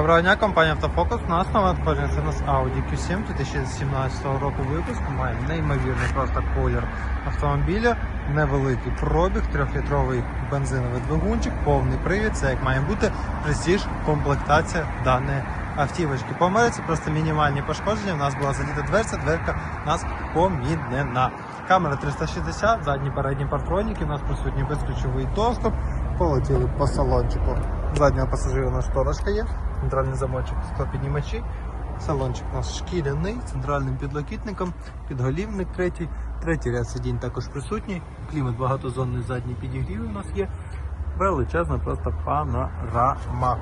Доброго дня, компанія Автофокус. У нас нове надходження це у нас Audi Q7 2017 року випуску. Має неймовірний просто колір автомобіля, невеликий пробіг, 3-літровий бензиновий двигунчик, повний привід. Це як має бути престиж, комплектація даної автівочки. По Америці просто мінімальні пошкодження. У нас була заліта дверця, дверка у нас помінена. Камера 360, задні передні партроніки, у нас присутній безключовий доступ. Полетіли по салончику. Заднього пасажира у нас шторочка є, центральний замочок, склопіднімачі. Салончик у нас шкіряний, центральним підлокітником, підголівник третій, третій ряд сидінь також присутній, клімат багатозонний задній підігрів у нас є. Величезна просто панорама.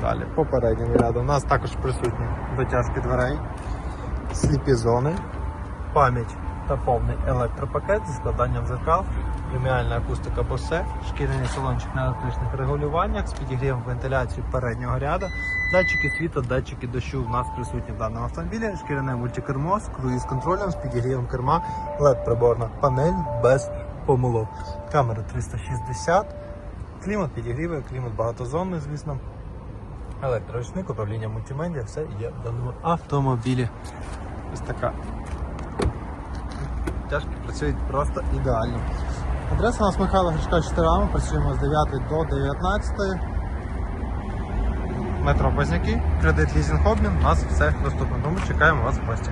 Далі, по передньому у нас також присутні дотяжки дверей, сліпі зони, пам'ять та повний електропакет зі складанням зеркал, преміальна акустика Bose, шкіряний салончик на електричних регулюваннях з підігрівом вентиляції переднього ряду, датчики світла, датчики дощу в нас присутні в даному автомобілі, шкіряне мультикермо з круїз контролем, з підігрівом керма, led приборна панель без помилок. Камера 360, клімат підігріває, клімат багатозонний, звісно. Електроручник, управління мультимедіа, все є в даному автомобілі. Ось така. Тяжкі працюють просто ідеально. Адреса у нас Михайла Гришка 4 ми працюємо з 9 до 19. Метро Позняки, кредит лізінг обмін, у нас все доступно. Тому чекаємо вас в гості.